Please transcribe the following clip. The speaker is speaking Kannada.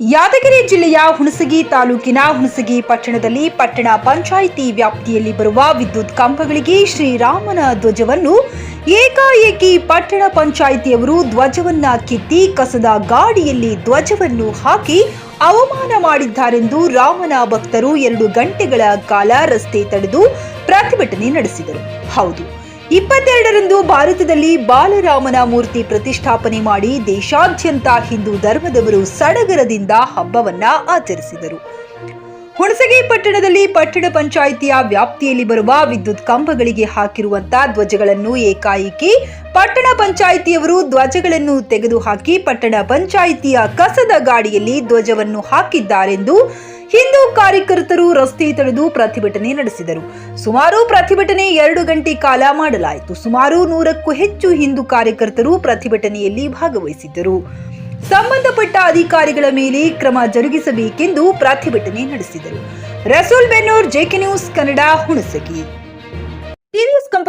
ಯಾದಗಿರಿ ಜಿಲ್ಲೆಯ ಹುಣಸಗಿ ತಾಲೂಕಿನ ಹುಣಸಗಿ ಪಟ್ಟಣದಲ್ಲಿ ಪಟ್ಟಣ ಪಂಚಾಯಿತಿ ವ್ಯಾಪ್ತಿಯಲ್ಲಿ ಬರುವ ವಿದ್ಯುತ್ ಕಂಬಗಳಿಗೆ ಶ್ರೀರಾಮನ ಧ್ವಜವನ್ನು ಏಕಾಏಕಿ ಪಟ್ಟಣ ಪಂಚಾಯಿತಿಯವರು ಧ್ವಜವನ್ನ ಕಿತ್ತಿ ಕಸದ ಗಾಡಿಯಲ್ಲಿ ಧ್ವಜವನ್ನು ಹಾಕಿ ಅವಮಾನ ಮಾಡಿದ್ದಾರೆಂದು ರಾಮನ ಭಕ್ತರು ಎರಡು ಗಂಟೆಗಳ ಕಾಲ ರಸ್ತೆ ತಡೆದು ಪ್ರತಿಭಟನೆ ನಡೆಸಿದರು. ಹೌದು ಇಪ್ಪತ್ತೆರಡರಂದು ಭಾರತದಲ್ಲಿ ಬಾಲರಾಮನ ಮೂರ್ತಿ ಪ್ರತಿಷ್ಠಾಪನೆ ಮಾಡಿ ದೇಶಾದ್ಯಂತ ಹಿಂದೂ ಧರ್ಮದವರು ಸಡಗರದಿಂದ ಹಬ್ಬವನ್ನ ಆಚರಿಸಿದರು. ಹುಣಸಗಿ ಪಟ್ಟಣದಲ್ಲಿ ಪಟ್ಟಣ ಪಂಚಾಯಿತಿಯ ವ್ಯಾಪ್ತಿಯಲ್ಲಿ ಬರುವ ವಿದ್ಯುತ್ ಕಂಬಗಳಿಗೆ ಹಾಕಿರುವಂತಹ ಧ್ವಜಗಳನ್ನು ಏಕಾಏಕಿ ಪಟ್ಟಣ ಪಂಚಾಯಿತಿಯವರು ಧ್ವಜಗಳನ್ನು ತೆಗೆದುಹಾಕಿ ಪಟ್ಟಣ ಪಂಚಾಯಿತಿಯ ಕಸದ ಗಾಡಿಯಲ್ಲಿ ಧ್ವಜವನ್ನು ಹಾಕಿದ್ದಾರೆಂದು ಹಿಂದೂ ಕಾರ್ಯಕರ್ತರು ರಸ್ತೆ ತಡೆದು ಪ್ರತಿಭಟನೆ ನಡೆಸಿದರು. ಸುಮಾರು ಪ್ರತಿಭಟನೆ ಎರಡು ಗಂಟೆ ಕಾಲ ಮಾಡಲಾಯಿತು. ಸುಮಾರು ನೂರಕ್ಕೂ ಹೆಚ್ಚು ಹಿಂದೂ ಕಾರ್ಯಕರ್ತರು ಪ್ರತಿಭಟನೆಯಲ್ಲಿ ಭಾಗವಹಿಸಿದ್ದರು. ಸಂಬಂಧಪಟ್ಟ ಅಧಿಕಾರಿಗಳ ಮೇಲೆ ಕ್ರಮ ಜರುಗಿಸಬೇಕೆಂದು ಪ್ರತಿಭಟನೆ ನಡೆಸಿದರು. Rasool Bennur, JK news Kannada, Hunasagi.